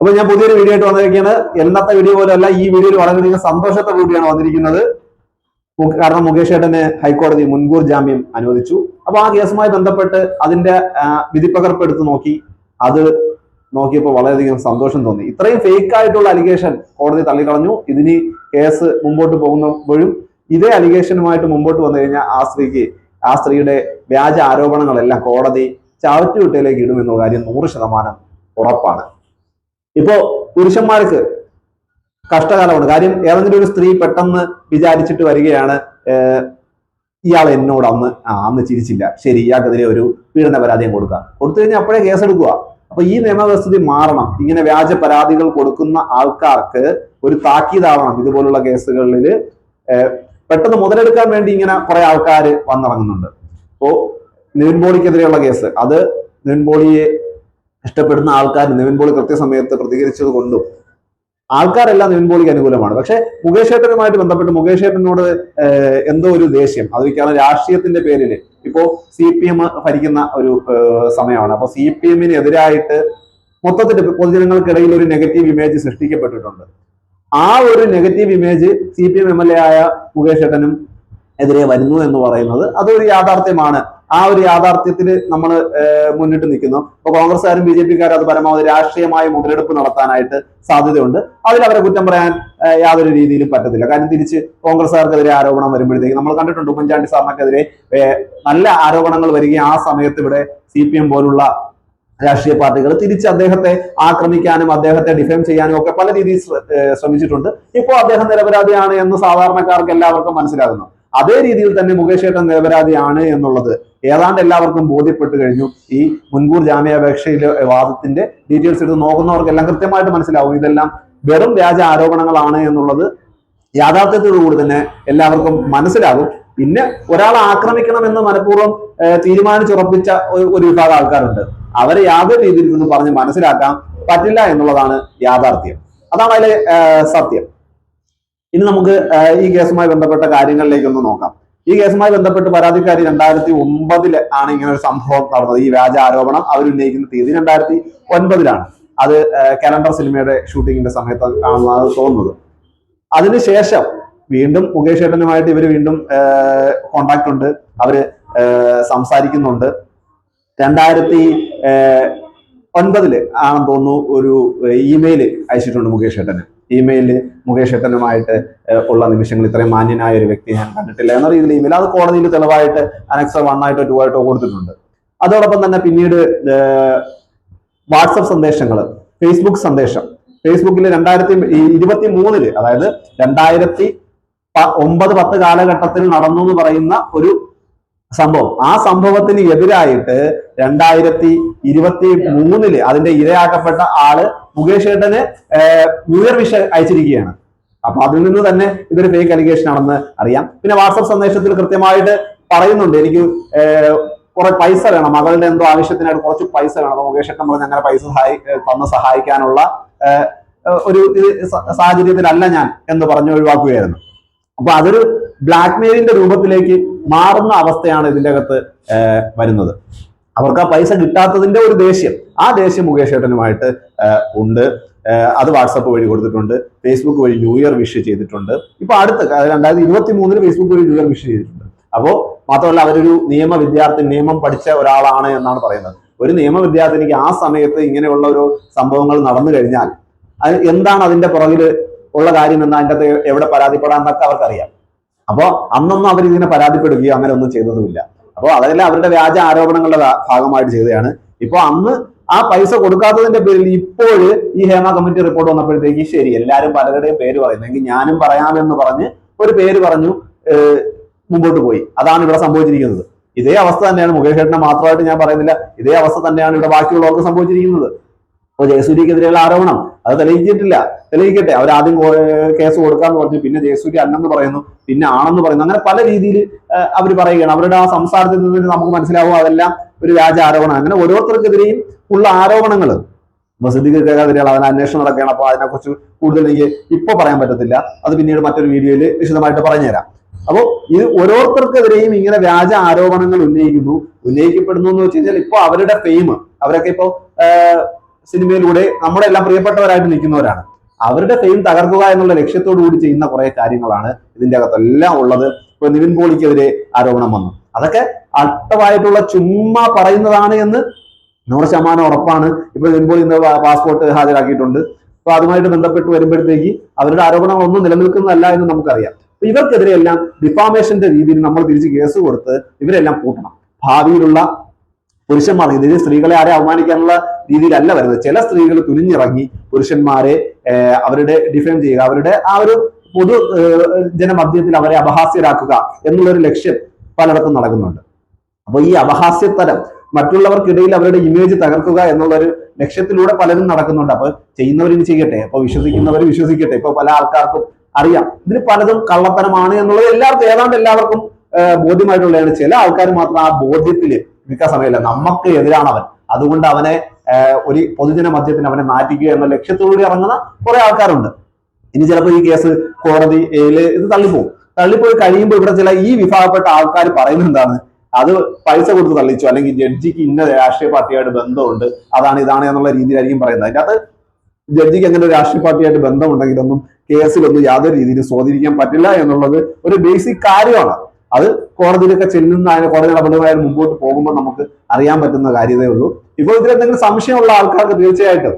അപ്പൊ ഞാൻ പുതിയൊരു വീഡിയോ ആയിട്ട് വന്നിരിക്കുകയാണ് എന്നത്തെ വീഡിയോ പോലെയല്ല ഈ വീഡിയോയിൽ വളരെയധികം സന്തോഷത്തെ കൂടിയാണ് വന്നിരിക്കുന്നത്. കാരണം മുകേഷ് ഏട്ടന് ഹൈക്കോടതി മുൻകൂർ ജാമ്യം അനുവദിച്ചു. അപ്പൊ ആ കേസുമായി ബന്ധപ്പെട്ട് അതിന്റെ വിധിപ്പകർപ്പ് എടുത്ത് നോക്കി. അത് നോക്കിയപ്പോൾ വളരെയധികം സന്തോഷം തോന്നി. ഇത്രയും ഫേക്ക് ആയിട്ടുള്ള അലിഗേഷൻ കോടതി തള്ളിക്കളഞ്ഞു. ഇതിന് കേസ് മുമ്പോട്ട് പോകുമ്പോഴും ഇതേ അലിഗേഷനുമായിട്ട് മുമ്പോട്ട് വന്നു കഴിഞ്ഞാൽ ആ സ്ത്രീക്ക് ആ സ്ത്രീയുടെ വ്യാജ ആരോപണങ്ങളെല്ലാം കോടതി ചവറ്റുകുട്ടയിലേക്ക് ഇടുമെന്ന കാര്യം നൂറ് ശതമാനം ഉറപ്പാണ്. ഇപ്പോ പുരുഷന്മാർക്ക് കഷ്ടകാലമാണ്. കാര്യം ഏതെങ്കിലും ഒരു സ്ത്രീ പെട്ടെന്ന് വിചാരിച്ചിട്ട് വരികയാണ് ഇയാൾ എന്നോട് അന്ന് ആ അന്ന് ചിരിച്ചില്ല. ശരി ഇയാൾക്കെതിരെ ഒരു പീഡന പരാതിയും കൊടുക്കുക. കൊടുത്തു കഴിഞ്ഞാൽ അപ്പോഴേ കേസെടുക്കുക. അപ്പൊ ഈ നിയമവ്യവസ്ഥിതി മാറണം. ഇങ്ങനെ വ്യാജ പരാതികൾ കൊടുക്കുന്ന ആൾക്കാർക്ക് ഒരു താക്കീതാവണം ഇതുപോലുള്ള കേസുകളിൽ. പെട്ടെന്ന് മുതലെടുക്കാൻ വേണ്ടി ഇങ്ങനെ കുറെ ആൾക്കാർ വന്നിറങ്ങുന്നുണ്ട്. അപ്പോ നിവിൻ പോളിക്കെതിരെയുള്ള കേസ്. അത് നിവിൻ ഇഷ്ടപ്പെടുന്ന ആൾക്കാർ നിവിൻ പോളി കൃത്യസമയത്ത് പ്രതികരിച്ചത് കൊണ്ടും. ആൾക്കാരെല്ലാം നിവിൻ പോളിക്ക് അനുകൂലമാണ്. പക്ഷെ മുകേഷ് ഏട്ടനുമായിട്ട് ബന്ധപ്പെട്ട് മുകേഷ് ഏട്ടനോട് എന്തോ ഒരു ദേഷ്യം. അത് മിക്കവാറും രാഷ്ട്രീയത്തിന്റെ പേരിൽ ഇപ്പോ സി പി എം ഭരിക്കുന്ന ഒരു സമയമാണ്. അപ്പൊ സി പി എമ്മിനെതിരായിട്ട് മൊത്തത്തിൽ പൊതുജനങ്ങൾക്കിടയിൽ ഒരു നെഗറ്റീവ് ഇമേജ് സൃഷ്ടിക്കപ്പെട്ടിട്ടുണ്ട്. ആ ഒരു negative image C P M M L A ആയ മുകേഷ് ഏട്ടനും എതിരെ വരുന്നു എന്ന് പറയുന്നത് അതൊരു യാഥാർത്ഥ്യമാണ് ആ ഒരു യാഥാർത്ഥ്യത്തിൽ നമ്മൾ മുന്നിട്ട് നിൽക്കുന്നു. കോൺഗ്രസ് കോൺഗ്രസ്സുകാരും ബി ജെ പിക്കാരും അത് പരമാവധി രാഷ്ട്രീയമായ മുതലെടുപ്പ് നടത്താനായിട്ട് സാധ്യതയുണ്ട്. അതിൽ അവരെ കുറ്റം പറയാൻ യാതൊരു രീതിയിലും പറ്റത്തില്ല. കാര്യം തിരിച്ച് കോൺഗ്രസ്സുകാർക്കെതിരെ ആരോപണം വരുമ്പോഴത്തേക്ക് നമ്മൾ കണ്ടിട്ടുണ്ട് ഉമ്മൻചാണ്ടി സാറിനൊക്കെതിരെ നല്ല ആരോപണങ്ങൾ വരികയും ആ സമയത്ത് ഇവിടെ സി പി എം പോലുള്ള രാഷ്ട്രീയ പാർട്ടികൾ തിരിച്ച് അദ്ദേഹത്തെ ആക്രമിക്കാനും അദ്ദേഹത്തെ ഡിഫെൻഡ് ചെയ്യാനും ഒക്കെ പല രീതിയിൽ ശ്രമിച്ചിട്ടുണ്ട്. ഇപ്പോൾ അദ്ദേഹം നിരപരാധിയാണ് എന്ന് സാധാരണക്കാർക്ക് എല്ലാവർക്കും മനസ്സിലാകുന്നു. അതേ രീതിയിൽ തന്നെ മുകേഷ് ഏട്ടൻ നിരപരാധിയാണ് എന്നുള്ളത്. ഏതാണ്ട് എല്ലാവർക്കും ബോധ്യപ്പെട്ട് കഴിഞ്ഞു. ഈ മുൻകൂർ ജാമ്യാപേക്ഷയിലെ വാദത്തിന്റെ ഡീറ്റെയിൽസ് എടുത്ത് നോക്കുന്നവർക്കെല്ലാം കൃത്യമായിട്ട് മനസ്സിലാവും. ഇതെല്ലാം വെറും വ്യാജ ആരോപണങ്ങളാണ് എന്നുള്ളത് യാഥാർത്ഥ്യത്തോടുകൂടി തന്നെ എല്ലാവർക്കും മനസ്സിലാകും. പിന്നെ ഒരാളെ ആക്രമിക്കണമെന്ന് മനഃപൂർവം തീരുമാനിച്ചുറപ്പിച്ച ഒരു വിഭാഗം ആൾക്കാരുണ്ട്. അവരെ യാതൊരു രീതിയിൽ നിന്ന് പറഞ്ഞ് മനസ്സിലാക്കാൻ പറ്റില്ല എന്നുള്ളതാണ് യാഥാർത്ഥ്യം. അതാണ് അതിലെ സത്യം. ഇനി നമുക്ക് ഈ കേസുമായി ബന്ധപ്പെട്ട കാര്യങ്ങളിലേക്ക് ഒന്ന് നോക്കാം. ഈ കേസുമായി ബന്ധപ്പെട്ട് പരാതിക്കാരി രണ്ടായിരത്തി ഒമ്പതിൽ ആണ് ഇങ്ങനെ ഒരു സംഭവം നടന്നത്. ഈ വ്യാജ ആരോപണം അവർ ഉന്നയിക്കുന്ന തീയതി രണ്ടായിരത്തി ഒൻപതിലാണ് അത് കലണ്ടർ സിനിമയുടെ ഷൂട്ടിങ്ങിന്റെ സമയത്ത് കാണുന്നതാണ് തോന്നുന്നത്. അതിനുശേഷം വീണ്ടും മുകേഷ് ഏട്ടനുമായിട്ട് ഇവർ വീണ്ടും കോണ്ടാക്ട് ഉണ്ട്. അവർ സംസാരിക്കുന്നുണ്ട്. രണ്ടായിരത്തി ഒൻപതിൽ ആണെന്ന് തോന്നുന്നു ഒരു ഇമെയിൽ അയച്ചിട്ടുണ്ട് മുകേഷ് ഏട്ടന്. ഇമെയിലിൽ മുകേഷ് ഏട്ടനുമായിട്ട് ഉള്ള നിമിഷങ്ങൾ ഇത്രയും മാന്യനായ ഒരു വ്യക്തി ഞാൻ കണ്ടിട്ടില്ല എന്ന രീതിയിൽ. ഇമെയിൽ അത് കോടതിയിൽ തെളിവായിട്ട് അനക്സർ വൺ ആയിട്ടോ ടു ആയിട്ടോ കൊടുത്തിട്ടുണ്ട്. അതോടൊപ്പം തന്നെ പിന്നീട് വാട്സപ്പ് സന്ദേശങ്ങൾ ഫേസ്ബുക്ക് സന്ദേശം. ഫേസ്ബുക്കിൽ രണ്ടായിരത്തി ഇരുപത്തി മൂന്നിൽ അതായത് രണ്ടായിരത്തി ഒമ്പത് പത്ത് കാലഘട്ടത്തിൽ നടന്നു എന്ന് പറയുന്ന ഒരു സംഭവം. ആ സംഭവത്തിന് എതിരായിട്ട് രണ്ടായിരത്തി ഇരുപത്തി മൂന്നിൽ അതിന്റെ ഇരയാക്കപ്പെട്ട ആൾ മുകേഷ് ഏട്ടന് ന്യൂയർ അയച്ചിരിക്കുകയാണ്. അപ്പൊ അതിൽ നിന്ന് തന്നെ ഇതൊരു ഫേക്ക് അലിഗേഷൻ ആണെന്ന് അറിയാം. പിന്നെ വാട്സപ്പ് സന്ദേശത്തിൽ കൃത്യമായിട്ട് പറയുന്നുണ്ട്. എനിക്ക് കുറെ പൈസ വേണം. മകളുടെ എന്തോ ആവശ്യത്തിനായിട്ട് കുറച്ച് പൈസ വേണം. അപ്പൊ മുകേഷ് ഏട്ടൻ പറഞ്ഞ് അങ്ങനെ പൈസ സഹായി തന്ന് സഹായിക്കാനുള്ള ഒരു സാഹചര്യത്തിലല്ല ഞാൻ എന്ന് പറഞ്ഞ് ഒഴിവാക്കുകയായിരുന്നു. അപ്പൊ അതൊരു ബ്ലാക്ക് മെയിലിന്റെ രൂപത്തിലേക്ക് മാറുന്ന അവസ്ഥയാണ് ഇതിന്റെ അകത്ത് വരുന്നത്. അവർക്ക് ആ പൈസ കിട്ടാത്തതിന്റെ ഒരു ദേഷ്യം ആ ദേഷ്യം മുകേഷ് ഏട്ടനുമായിട്ട് ഉണ്ട്. അത് വാട്സപ്പ് വഴി കൊടുത്തിട്ടുണ്ട്. ഫേസ്ബുക്ക് വഴി ന്യൂ ഇയർ വിഷ് ചെയ്തിട്ടുണ്ട്. ഇപ്പൊ അടുത്ത് രണ്ടായിരത്തി ഇരുപത്തി മൂന്നിന് ഫേസ്ബുക്ക് വഴി ന്യൂ ഇയർ വിഷ് ചെയ്തിട്ടുണ്ട്. അപ്പോ മാത്രമല്ല അവരൊരു നിയമ വിദ്യാർത്ഥി നിയമം പഠിച്ച ഒരാളാണ് എന്നാണ് പറയുന്നത്. ഒരു നിയമ വിദ്യാർത്ഥിനിക്ക് ആ സമയത്ത് ഇങ്ങനെയുള്ള ഒരു സംഭവങ്ങൾ നടന്നു കഴിഞ്ഞാൽ എന്താണ് അതിന്റെ പുറകിൽ ഉള്ള കാര്യം എന്നാ അതിന്റെ അകത്ത് എവിടെ പരാതിപ്പെടാൻ എന്നൊക്കെ അവർക്കറിയാം. അപ്പോൾ അന്നൊന്നും അവർ ഇതിനെ പരാതിപ്പെടുകയോ അങ്ങനെ ഒന്നും ചെയ്തതുമില്ല. അപ്പോൾ അതെല്ലാം അവരുടെ വ്യാജ ആരോപണങ്ങളുടെ ഭാഗമായിട്ട് ചെയ്തതാണ്. ഇപ്പൊ അന്ന് ആ പൈസ കൊടുക്കാത്തതിന്റെ പേരിൽ ഇപ്പോൾ ഈ ഹേമ കമ്മിറ്റി റിപ്പോർട്ട് വന്നപ്പോഴത്തേക്ക് ശരി എല്ലാവരും പലരുടെയും പേര് പറയുന്നെങ്കിൽ ഞാനും പറയാമെന്ന് പറഞ്ഞ് ഒരു പേര് പറഞ്ഞു മുമ്പോട്ട് പോയി. അതാണ് ഇവിടെ സംഭവിച്ചിരിക്കുന്നത്. ഇതേ അവസ്ഥ തന്നെയാണ് മുകേഷ് ഏട്ടനെ മാത്രമായിട്ട് ഞാൻ പറയുന്നില്ല. ഇതേ അവസ്ഥ തന്നെയാണ് ഇവിടെ ബാക്കിയുള്ളവർക്ക് സംഭവിച്ചിരിക്കുന്നത്. അപ്പോൾ ജയസൂര്യക്കെതിരെയുള്ള ആരോപണം. അത് തെളിയിച്ചിട്ടില്ല. തെളിയിക്കട്ടെ. അവർ ആദ്യം കേസ് കൊടുക്കാന്ന് പറഞ്ഞു. പിന്നെ ജയസൂര്യ അല്ലെന്ന് പറയുന്നു. പിന്നെ ആണെന്ന് പറയുന്നു. അങ്ങനെ പല രീതിയിൽ അവർ പറയുകയാണ്. അവരുടെ ആ സംസാരത്തിൽ നിന്ന് നമുക്ക് മനസ്സിലാവും അതെല്ലാം ഒരു വ്യാജ ആരോപണം. അങ്ങനെ ഓരോരുത്തർക്കെതിരെയും ഉള്ള ആരോപണങ്ങൾ സിദ്ദിഖിനെതിരെയുള്ള അതിന് അന്വേഷണം നടക്കുകയാണ്. അപ്പോൾ അതിനെക്കുറിച്ച് കൂടുതൽ എനിക്ക് ഇപ്പോൾ പറയാൻ പറ്റത്തില്ല. അത് പിന്നീട് മറ്റൊരു വീഡിയോയിൽ വിശദമായിട്ട് പറഞ്ഞുതരാം. അപ്പോൾ ഇത് ഓരോരുത്തർക്കെതിരെയും ഇങ്ങനെ വ്യാജ ആരോപണങ്ങൾ ഉന്നയിക്കുന്നു. ഉന്നയിക്കപ്പെടുന്നു എന്ന് വെച്ച് കഴിഞ്ഞാൽ ഇപ്പോൾ അവരുടെ ഫെയിം അവരൊക്കെ ഇപ്പോൾ സിനിമയിലൂടെ നമ്മുടെ എല്ലാം പ്രിയപ്പെട്ടവരായിട്ട് നിൽക്കുന്നവരാണ്. അവരുടെ ഫെയിം തകർക്കുക എന്നുള്ള ലക്ഷ്യത്തോടു കൂടി ചെയ്യുന്ന കുറെ കാര്യങ്ങളാണ് ഇതിന്റെ അകത്തെല്ലാം ഉള്ളത്. ഇപ്പൊ നിവിൻ പോളിക്കെതിരെ ആരോപണം വന്നു. അതൊക്കെ അട്ടമായിട്ടുള്ള ചുമ്മാ പറയുന്നതാണ് എന്ന് നൂറ് ശതമാനം ഉറപ്പാണ്. ഇപ്പൊ നിവിൻ പോളി ഇന്ന് പാസ്പോർട്ട് ഹാജരാക്കിയിട്ടുണ്ട്. അപ്പൊ അതുമായിട്ട് ബന്ധപ്പെട്ട് വരുമ്പോഴത്തേക്ക് അവരുടെ ആരോപണങ്ങളൊന്നും നിലനിൽക്കുന്നതല്ല എന്ന് നമുക്കറിയാം. അപ്പൊ ഇവർക്കെതിരെ എല്ലാം ഡിഫാമേഷന്റെ രീതിയിൽ നമ്മൾ തിരിച്ച് കേസ് കൊടുത്ത് ഇവരെല്ലാം കൂട്ടണം ഭാവിയിലുള്ള പുരുഷന്മാർ ഇതിന് സ്ത്രീകളെ ആരെ അവമാനിക്കാനുള്ള രീതിയിലല്ല വരുന്നത്. ചില സ്ത്രീകൾ തുനിഞ്ഞിറങ്ങി പുരുഷന്മാരെ അവരുടെ ഡിഫൈൻ ചെയ്യുക അവരുടെ ആ ഒരു പൊതു ജനമധ്യത്തിൽ അവരെ അപഹാസ്യരാക്കുക എന്നുള്ളൊരു ലക്ഷ്യം പലയിടത്തും നടക്കുന്നുണ്ട്. അപ്പോൾ ഈ അപഹാസ്യത്തരം മറ്റുള്ളവർക്കിടയിൽ അവരുടെ ഇമേജ് തകർക്കുക എന്നുള്ളൊരു ലക്ഷ്യത്തിലൂടെ പലരും നടക്കുന്നുണ്ട്. അപ്പൊ ചെയ്യുന്നവരിനി ചെയ്യട്ടെ? അപ്പൊ വിശ്വസിക്കുന്നവർ വിശ്വസിക്കട്ടെ? ഇപ്പൊ പല ആൾക്കാർക്കും അറിയാം. ഇതിന് പലതും കള്ളത്തരമാണ് എന്നുള്ളത് എല്ലാവർക്കും ഏതാണ്ട് എല്ലാവർക്കും ബോധ്യമായിട്ടുള്ളതാണ്. ചില ആൾക്കാർ മാത്രം ആ ബോധ്യത്തിൽ നിൽക്കാൻ സമയമില്ല. നമുക്ക് എതിരാണ് അവൻ അതുകൊണ്ട് അവനെ ഒരു പൊതുജന മധ്യത്തിന് അവനെ നാറ്റിക്കുക എന്ന ലക്ഷ്യത്തോടുകൂടി ഇറങ്ങുന്ന കുറെ ആൾക്കാരുണ്ട്. ഇനി ചിലപ്പോൾ ഈ കേസ് കോടതി ഇത് തള്ളിപ്പോകും തള്ളിപ്പോയി കഴിയുമ്പോൾ ഇവിടെ ചില ഈ വിഭാഗപ്പെട്ട ആൾക്കാർ പറയുന്നത് എന്താണ്? അത് പൈസ കൊടുത്ത് തള്ളിച്ചു. അല്ലെങ്കിൽ ജഡ്ജിക്ക് ഇന്ന രാഷ്ട്രീയ പാർട്ടിയായിട്ട് ബന്ധമുണ്ട്. അതാണ് ഇതാണ് എന്നുള്ള രീതിയിലായിരിക്കും പറയുന്നത്. അതിന്റെ അത് ജഡ്ജിക്ക് അങ്ങനെ രാഷ്ട്രീയ പാർട്ടിയായിട്ട് ബന്ധമുണ്ടെങ്കിലൊന്നും കേസിലൊന്നും യാതൊരു രീതിയിലും സ്വാധീനിക്കാൻ പറ്റില്ല എന്നുള്ളത് ഒരു ബേസിക് കാര്യമാണ്. അത് കോടതിയിലൊക്കെ ചെല്ലുന്ന അതിന് കോടതി നടപടികളായാലും മുമ്പോട്ട് പോകുമ്പോൾ നമുക്ക് അറിയാൻ പറ്റുന്ന കാര്യതേ ഉള്ളൂ. ഇപ്പോൾ ഇതിൽ എന്തെങ്കിലും സംശയമുള്ള ആൾക്കാർക്ക് തീർച്ചയായിട്ടും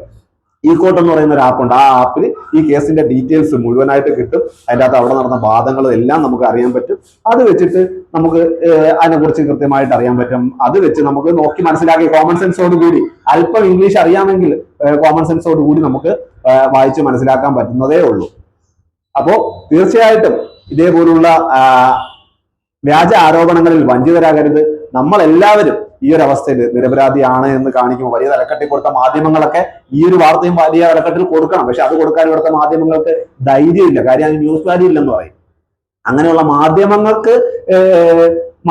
ഈ കോട്ട് എന്ന് പറയുന്ന ഒരു ആപ്പുണ്ട് ആ ആപ്പിൽ ഈ കേസിന്റെ ഡീറ്റെയിൽസ് മുഴുവനായിട്ട് കിട്ടും. അതിന്റെ അകത്ത് അവിടെ നടന്ന വാദങ്ങളും എല്ലാം നമുക്ക് അറിയാൻ പറ്റും. അത് വെച്ചിട്ട് നമുക്ക് അതിനെക്കുറിച്ച് കൃത്യമായിട്ട് അറിയാൻ പറ്റും. അത് വെച്ച് നമുക്ക് നോക്കി മനസ്സിലാക്കി കോമൺ സെൻസോട് കൂടി. അല്പം ഇംഗ്ലീഷ് അറിയാമെങ്കിൽ കോമൺ സെൻസോട് കൂടി നമുക്ക് വായിച്ച് മനസ്സിലാക്കാൻ പറ്റുന്നതേ ഉള്ളൂ. അപ്പോ തീർച്ചയായിട്ടും ഇതേപോലുള്ള വ്യാജ ആരോപണങ്ങളിൽ വഞ്ചിതരാകരുത്. നമ്മൾ എല്ലാവരും ഈ ഒരു അവസ്ഥയിൽ നിരപരാധിയാണ് എന്ന് കാണിക്കുമ്പോൾ വലിയ തലക്കെട്ടിൽ കൊടുത്ത മാധ്യമങ്ങളൊക്കെ ഈ ഒരു വാർത്തയും വലിയ തലക്കെട്ടിൽ കൊടുക്കണം. പക്ഷെ അത് കൊടുക്കാൻ ഇവിടുത്തെ മാധ്യമങ്ങൾക്ക് ധൈര്യമില്ല. കാര്യം അതിന് ന്യൂസ് വാല്യൂ ഇല്ലെന്ന് പറയും. അങ്ങനെയുള്ള മാധ്യമങ്ങൾക്ക്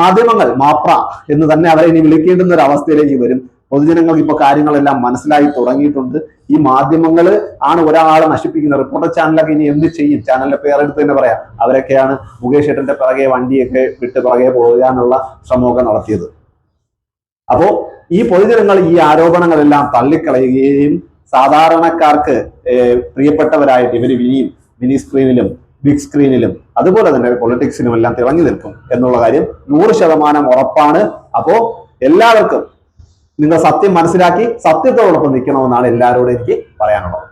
മാധ്യമങ്ങൾ മാപ്ര എന്ന് തന്നെ അവരെ ഇനി വിളിക്കേണ്ടുന്ന ഒരു അവസ്ഥയിലേക്ക് വരും. പൊതുജനങ്ങൾക്ക് ഇപ്പൊ കാര്യങ്ങളെല്ലാം മനസ്സിലായി തുടങ്ങിയിട്ടുണ്ട്. ഈ മാധ്യമങ്ങൾ ആണ് ഒരാളെ നശിപ്പിക്കുന്നത്. റിപ്പോർട്ടർ ചാനലൊക്കെ ഇനി എന്ത് ചെയ്യും? ചാനലിന്റെ പേരെടുത്ത് തന്നെ പറയാം. അവരൊക്കെയാണ് മുകേഷ് ഏട്ടന്റെ പിറകെ വണ്ടിയൊക്കെ വിട്ട് പിറകെ പോകാനുള്ള ശ്രമമൊക്കെ നടത്തിയത്. അപ്പോ ഈ പൊതുജനങ്ങൾ ഈ ആരോപണങ്ങളെല്ലാം തള്ളിക്കളയുകയും സാധാരണക്കാർക്ക് പ്രിയപ്പെട്ടവരായിട്ട് ഇവർ ഇനിയും മിനി സ്ക്രീനിലും ബിഗ് സ്ക്രീനിലും അതുപോലെ തന്നെ പൊളിറ്റിക്സിലും എല്ലാം തിളങ്ങി നിൽക്കും എന്നുള്ള കാര്യം നൂറ് ശതമാനം ഉറപ്പാണ്. അപ്പോ എല്ലാവർക്കും നിങ്ങൾ സത്യം മനസ്സിലാക്കി സത്യത്തോടൊപ്പം നിൽക്കണമെന്നാണ് എല്ലാവരോടും എനിക്ക് പറയാനുള്ളത്.